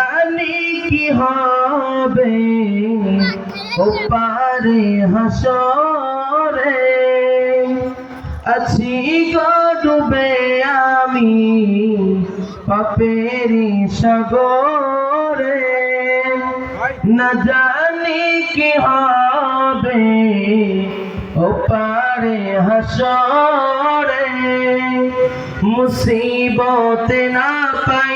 জানি কি হবে? ওপারে হাসরে। আছি গো ডুবে আমি পাপেরি সাগরে। না জানি কি হবে ওপারে হাসরে। মুসিবতে না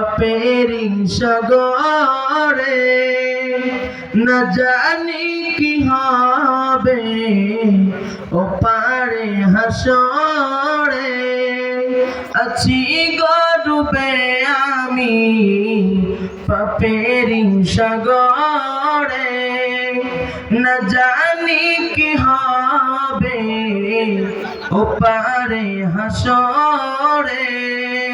পাপের সাগরে না জানি কি হবে, ও পারে হাসরে। আছি গো ডুবে আমি পাপের সাগরে। না জানি কি হবে, ও পারে হাসরে।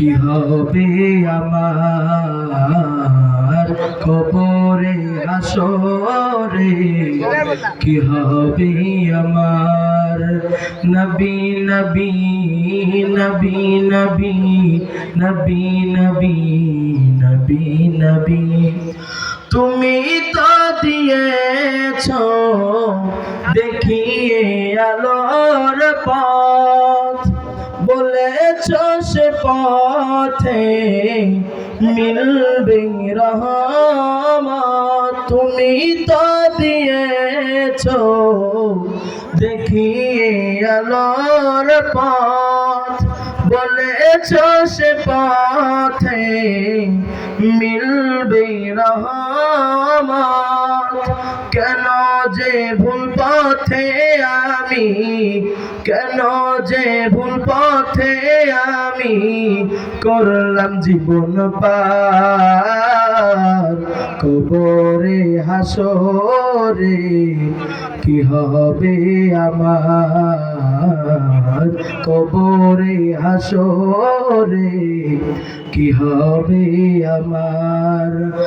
কি হবে আমার কবরে হাসরে কি হবে আমার? নবী নবী নবী নবী নবী নবী নবী নবী। তুমি তো দিয়েছ, দেখিয়ে আলোর বলেছ সে পথে মিলবে রহমত। তুমি তো দিয়েছ, দেখিয়ে আলোর পথ। বলেছ সে পথে মিলবে রহমত। কেন যে ভুল পথে আমি কেন যে ভুল পথে আমি করলাম জীবন পার? কবরে, হাসরে কি হবে আমার? কবরে, হাসরে কি হবে আমার?